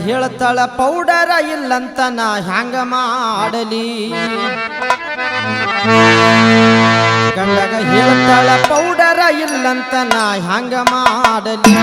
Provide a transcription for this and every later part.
ಹೇಳ್ತಾಳ powder ಇಲ್ಲಂತ ನಾ ಹ್ಯಾಂಗ ಮಾಡಲಿ? ಗಂಡಗ ಹೇಳ್ತಾಳ ಪೌಡರ ಇಲ್ಲಂತ ನಾ ಹ್ಯಾಂಗ ಮಾಡಲಿ?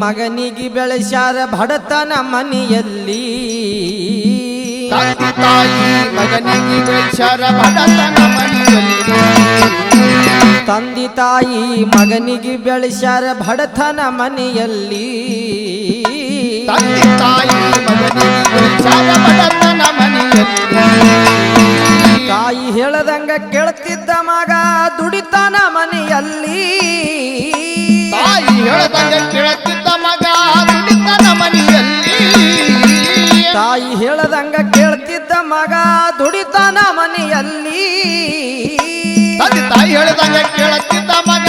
ಮಗನಿಗೆ ಬೆಳೆಸ್ಯಾರ ಬಡತನ ಮನೆಯಲ್ಲಿ. ತಂದೆ ತಾಯಿ ಮಗನಿಗೆ ಬೆಳೆಸಾರ ಬಡತನ ಮನೆಯಲ್ಲಿ. ತಂದಿ ತಾಯಿ ಮಗನಿಗೆ ಬೆಳೆಸ್ಯಾರ ಬಡತನ ಮನೆಯಲ್ಲಿ. ತಂದೆ ತಾಯಿ ಮಗನಿಗೆ ಬೆಳೆಸಾರ ಬಡತನ ಮನೆಯಲ್ಲಿ. ತಾಯಿ ಹೇಳದಂಗ ಕೇಳ್ತಿದ್ದ ಮಗ ದುಡಿತಾನ ಮನೆಯಲ್ಲಿ. ತಾಯಿ ಕೇಳುತ್ತಿದ್ದ ಮಗ ದುಡಿತನ ಮನೆಯಲ್ಲಿ. ತಾಯಿ ಹೇಳದಂಗ ಕೇಳ್ತಿದ್ದ ಮಗ ದುಡಿತಾನ ಮನೆಯಲ್ಲಿ. ತಂದೆ ತಾಯಿ ಹೇಳದಂಗ ಕೇಳುತ್ತಿದ್ದ ಮಗ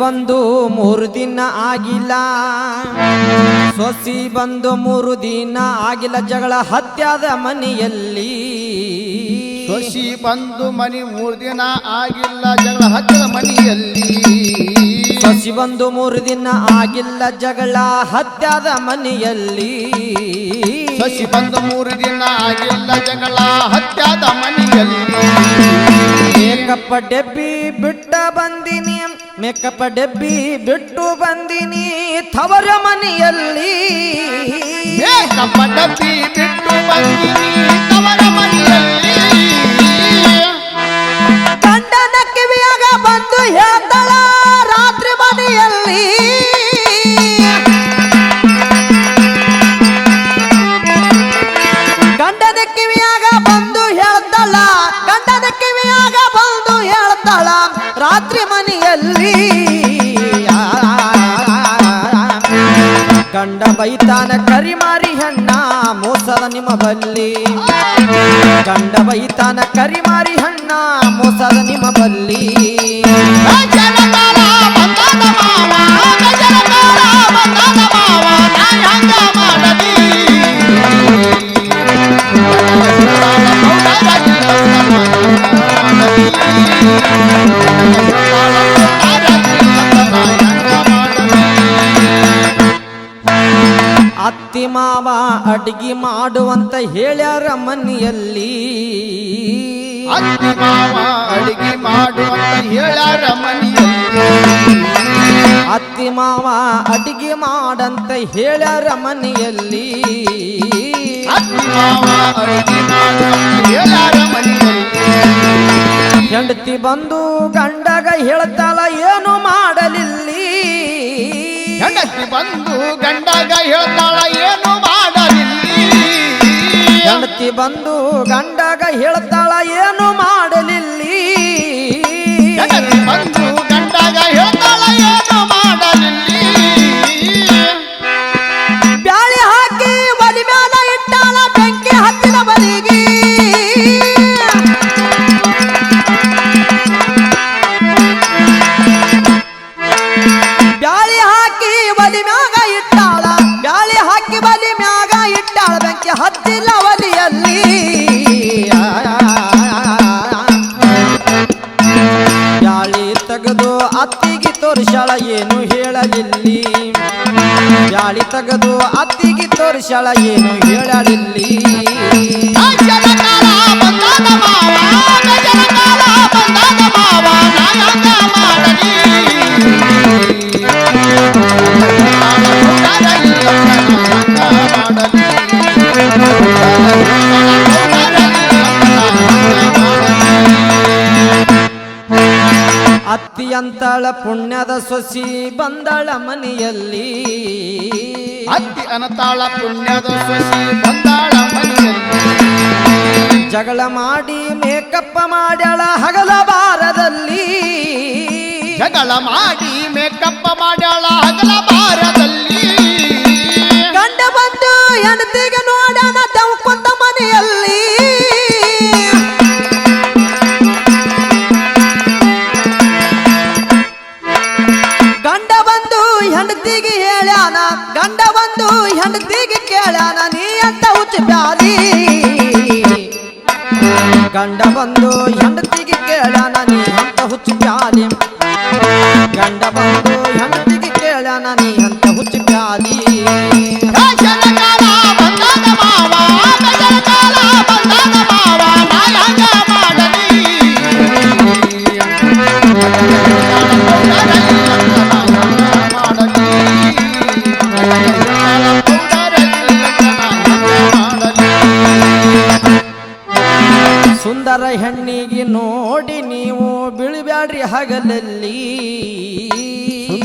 ಬಂದು ಮೂರು ದಿನ ಆಗಿಲ್ಲ. ಸೊಸಿ ಬಂದು ಮೂರು ದಿನ ಆಗಿಲ್ಲ. ಜಗಳ ಹತ್ಯಾದ ಮನೆಯಲ್ಲಿ. ಸೊಸಿ ಬಂದು ಮನೆ ಮೂರು ದಿನ ಆಗಿಲ್ಲ. ಜಗಳ ಹತ್ಯದ ಮನೆಯಲ್ಲಿ. ಸೊಸಿ ಬಂದು ಮೂರು ದಿನ ಆಗಿಲ್ಲ. ಜಗಳ ಹತ್ಯಾದ ಮನೆಯಲ್ಲಿ. ಸಸಿ ಬಂದು ಮೂರು ದಿನ ಆಗಿಲ್ಲ. ಜಗಳ ಹತ್ಯಾದ ಮನೆಯಲ್ಲಿ. ಮೇಕಪ್ಪ ಡೆಬ್ಬಿ ಬಿಟ್ಟ ಬಂದಿನಿ. ಮೇಕಪ್ಪ ಡೆಬ್ಬಿ ಬಿಟ್ಟು ಬಂದಿನಿ ತವರ ಮನೆಯಲ್ಲಿ. ಮೇಕಪ್ಪ ಡಬ್ಬಿ ಬಿಟ್ಟು ಬಂದಿನಿ. ಕಿವಿಯಾಗ ಬಂದು ಹೇಳ್ತಾಳ ಗಂಡದ ಕಿವಿಯಾಗ ಬಂದು ಹೇಳ್ತಾಳ ರಾತ್ರಿ ಮನೆಯಲ್ಲಿ. ಗಂಡ ಬೈತಾನ ಕರಿಮಾರಿ ಹೆಣ್ಣ, ಮೋಸದ ನಿಮ್ಮ ಬಲ್ಲಿ. ಗಂಡ ಬೈತಾನ ಕರಿಮಾರಿ ಹಣ್ಣ, ಮೋಸದ ನಿಮ್ಮ ಬಲ್ಲಿ. ಅತ್ತಿ ಮಾವ ಅಡಿಗೆ ಮಾಡುವಂತ ಹೇಳ್ಯಾರ ಮನೆಯಲ್ಲಿ. ಅತ್ತಿ ಮಾವ ಅಡಿಗೆ ಮಾಡುವಂತ ಹೇಳ್ಯಾರ ಮನೆಯಲ್ಲಿ. ಅತ್ತಿ ಮಾವ ಅಡಿಗೆ ಮಾಡಂತ ಹೇಳ್ಯಾರ ಮನೆಯಲ್ಲಿ. ಅತ್ತಿ ಮಾವ ಅಡಿಗೆ ಮಾಡು ಹೇಳ್ಯಾರ ಮನೆಯಲ್ಲಿ. ಹೆಂಡತಿ ಬಂದು ಗಂಡಗ ಹೇಳ್ತಾಳ ಏನು ಮಾಡಲಿಲ್ಲಿ ಬಂದು ಗಂಡಗ ಹೇಳ್ತಾಳ ಏನು ಮಾಡಲಿ ಬಂದು ಗಂಡಗ ಹೇಳ್ತಾಳ ಏನು ಮಾಡಲಿಲ್ಲಿ ಬ್ಯಾಳಿ ತೆಗೆದು ಅತ್ತಿಗೆ ತೋರಿಸಳ ಏನು ಹೇಳಲಿಲ್ಲಿ? ಅತ್ತಿ ಅಂತಾಳ ಪುಣ್ಯದ ಸೊಸಿ ಬಂದಳ ಮನೆಯಲ್ಲಿ. ಅತ್ತಿ ಅನತಾಳ ಪುಣ್ಯದ ಸೊಸಿ ಬಂದಾಳ ಮನೆಯಲ್ಲಿ. ಜಗಳ ಮಾಡಿ ಮೇಕಪ್ಪ ಮಾಡ್ಯಾಳ ಹಗಲ ಬಾರದಲ್ಲಿ ಜಗಳ ಮಾಡಿ ಮೇಕಪ್ಪ ಮಾಡ್ಯಾಳ ಹಗಲ ಹುಚ್ಚ ಬ್ಯಾಲಿ ಗಂಡ ಬಂದು ಹೆಂಡತಿಗೆ ಕೇಳ್ಯಾನ ನೀ ಅಂತ ಹುಚ್ಚ ಬ್ಯಾಲಿ ಗಂಡ ಬಂದು ಹೆಂಡತಿಗೆ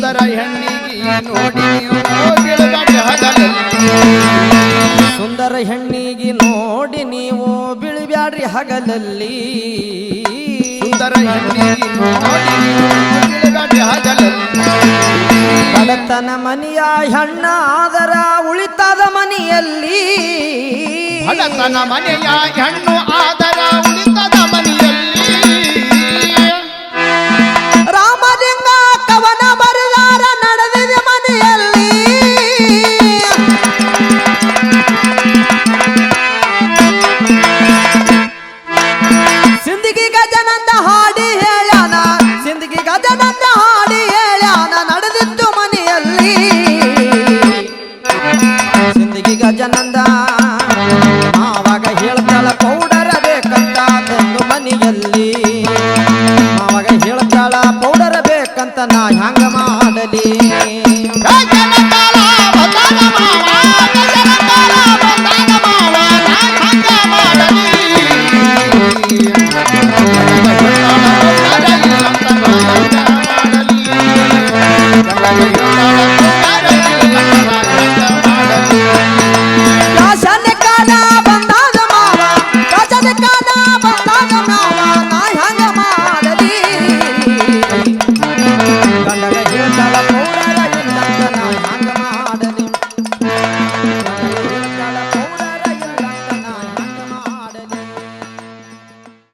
ಸುಂದರ ಹೆಣ್ಣಿಗೆ ನೋಡಿ ಸುಂದರ ಹೆಣ್ಣಿಗೆ ನೋಡಿ ನೀವು ಬಿಳಿಬ್ಯಾಡ್ರಿ ಹಗಲಲ್ಲಿ. ಸುಂದರ ಹೆಣ್ಣಿಗೆ ನೋಡಿ ಬೀಳಬೇಡಿ ಹಗಲಲ್ಲಿ. ಬಡತನ ಮನೆಯ ಹೆಣ್ಣಾದರ ಉಳಿತದ ಮನೆಯಲ್ಲಿ. ಬಡತನ ಮನೆಯ ಹೆಣ್ಣು ಆದರ ಉಳಿತದ ಗಜನಂದ ಹಾಡಿ ಹೇಳ್ಯಾನ. ಸಿಂದಗಿ ಗಜನಂದ ಹಾಡಿ ಹೇಳ್ಯಾನ. ನಡೆದಿತ್ತು ಮನೆಯಲ್ಲಿ. ಸಿಂದಗಿ ಗಜನಂದ ಆವಾಗ ಹೇಳ್ತಾಳ ಪೌಡರ ಬೇಕಂತ ತಂದು ಮನೆಯಲ್ಲಿ. ಆವಾಗ ಹೇಳ್ತಾಳ ಪೌಡರ ಬೇಕಂತ ನಾ